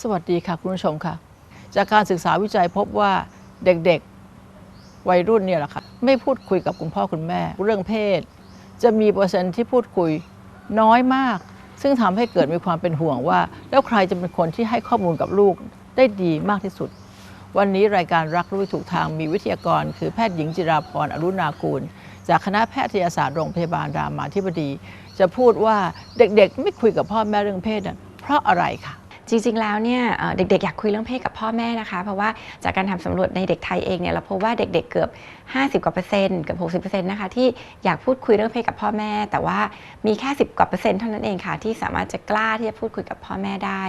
สวัสดีค่ะคุณผู้ชมค่ะ จากการศึกษาวิจัยพบว่าเด็กๆวัยรุ่นเนี่ยแหละค่ะไม่พูดคุยกับคุณพ่อคุณแม่ เรื่องเพศ จะมีเปอร์เซ็นต์ที่พูดคุยน้อยมาก ซึ่งทำให้เกิดมีความเป็นห่วงว่า แล้วใครจะเป็นคนที่ให้ข้อมูลกับลูกได้ดีมากที่สุด วันนี้รายการรักรู้ถูกทางมีวิทยากร คือแพทย์หญิงจิราพรอรุณากูล จากคณะแพทยศาสตร์โรงพยาบาลรามาธิบดี จะพูดว่าเด็กๆ ไม่คุยกับพ่อแม่เรื่องเพศเพราะอะไรค่ะ จริงๆ แล้วเนี่ยเด็กๆ อยากคุยเรื่องเพศกับพ่อแม่นะคะ เพราะว่าจากการทำสำรวจในเด็กไทยเองเนี่ยเราพบว่าเด็กๆ เกือบ 50 กว่าเปอร์เซ็นต์เกือบ 60เปอร์เซ็นต์นะคะที่อยากพูดคุยเรื่องเพศกับพ่อแม่ แต่ว่ามีแค่ 10 กว่าเปอร์เซ็นต์เท่านั้นเองค่ะ ที่สามารถจะกล้าที่จะพูดคุยกับพ่อแม่ได้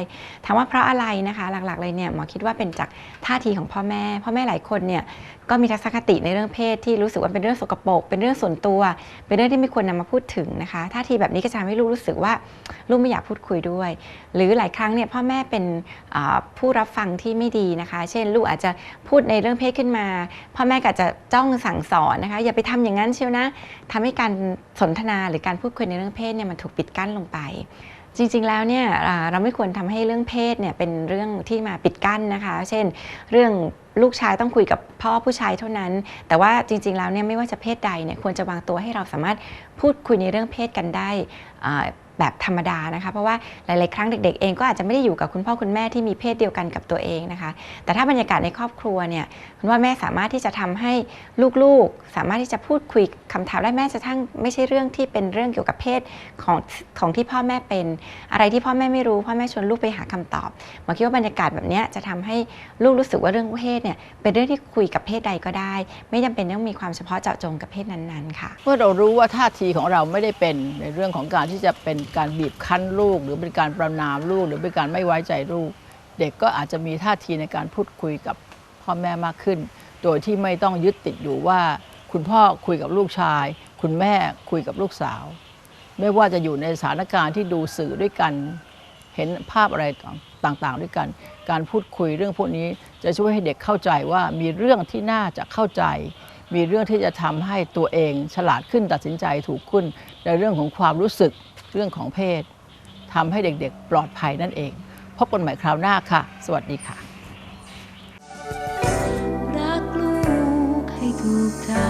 ถามว่าเพราะอะไรนะคะ หลักๆ เลยเนี่ยหมอคิดว่าเป็นจากท่าทีของพ่อแม่ พ่อแม่หลายคนเนี่ยก็มีทัศนคติในเรื่องเพศที่รู้สึกว่าเป็นเรื่องสกปรกเป็นเรื่องส่วนตัว เป็นเรื่องที่ไม่ควรนำมาพูดถึงนะคะท่าทีแบบนี้ก็จะทำให้ลูกรู้สึกว่าลูกไม่อยากพูดคุยด้วย หรือหลายครั้งเนี่ยพ่อแม่เป็นผู้รับฟังที่ไม่ดีนะคะ เช่นลูกอาจจะพูดในเรื่องเพศขึ้นมา พ่อแม่ก็จะจ้องสั่งสอนนะคะ อย่าไปทำอย่างนั้นเชียวนะทำให้การสนทนาหรือการพูดคุยในเรื่องเพศเนี่ยมันถูกปิดกั้นลงไป จริงๆแล้วเนี่ยเราไม่ควรทำให้เรื่องเพศเนี่ยเป็นเรื่องที่มาปิดกั้นนะคะ เช่น เรื่องลูกชายต้องคุยกับพ่อผู้ชายเท่านั้น แต่ว่าจริง ๆ แล้วเนี่ยไม่ว่าจะเพศใดเนี่ยควรจะวางตัวให้เราสามารถพูดคุยในเรื่องเพศกันได้อ่า แบบธรรมดานะคะ เพราะว่าหลาย ๆ ครั้งเด็ก ๆ เองก็อาจจะไม่ได้อยู่กับคุณพ่อคุณแม่ที่มีเพศเดียวกันกับตัวเองนะคะ แต่ถ้าบรรยากาศในครอบครัวเนี่ยคุณว่าแม่สามารถที่จะทำให้ลูก ๆ สามารถที่จะพูดคุยคำถามได้แม้จะทั้งไม่ใช่เรื่องที่เป็นเรื่องเกี่ยวกับเพศของของที่พ่อแม่เป็น อะไรที่พ่อแม่ไม่รู้พ่อแม่ชวนลูกไปหาคำตอบมอคิดว่าบรรยากาศแบบเนี้ยจะทำให้ลูกรู้สึกว่าเรื่องเพศเนี่ยเป็นเรื่องที่คุยกับเพศใดก็ได้ ไม่จำเป็นต้องมีความเฉพาะเจาะจงกับเพศนั้น ๆ ค่ะเมื่อเรารู้ว่าท่าทีของเราไม่ได้เป็นในเรื่องของการที่จะเป็นการบีบคั้นลูก หรือเป็นการประนามลูก หรือเป็นการไม่ไว้ใจลูก เด็กก็อาจจะมีท่าทีในการพูดคุยกับพ่อแม่มากขึ้น โดยที่ไม่ต้องยึดติดอยู่ว่า คุณพ่อคุยกับลูกชาย คุณแม่คุยกับลูกสาว ไม่ว่าจะอยู่ในสถานการณ์ที่ดูสื่อด้วยกัน เห็นภาพอะไรต่างๆ ด้วยกัน การพูดคุยเรื่องพวกนี้จะช่วยให้เด็กเข้าใจว่ามีเรื่องที่น่าจะเข้าใจมีเรื่องที่จะทำให้ตัวเองฉลาดขึ้นตัดสินใจถูกขึ้นในเรื่องของความรู้สึก เรื่องของเพศทำให้เด็กๆ ปลอดภัยนั่นเอง พบกันใหม่คราวหน้าค่ะ สวัสดีค่ะ รักลูกให้ถูกทาง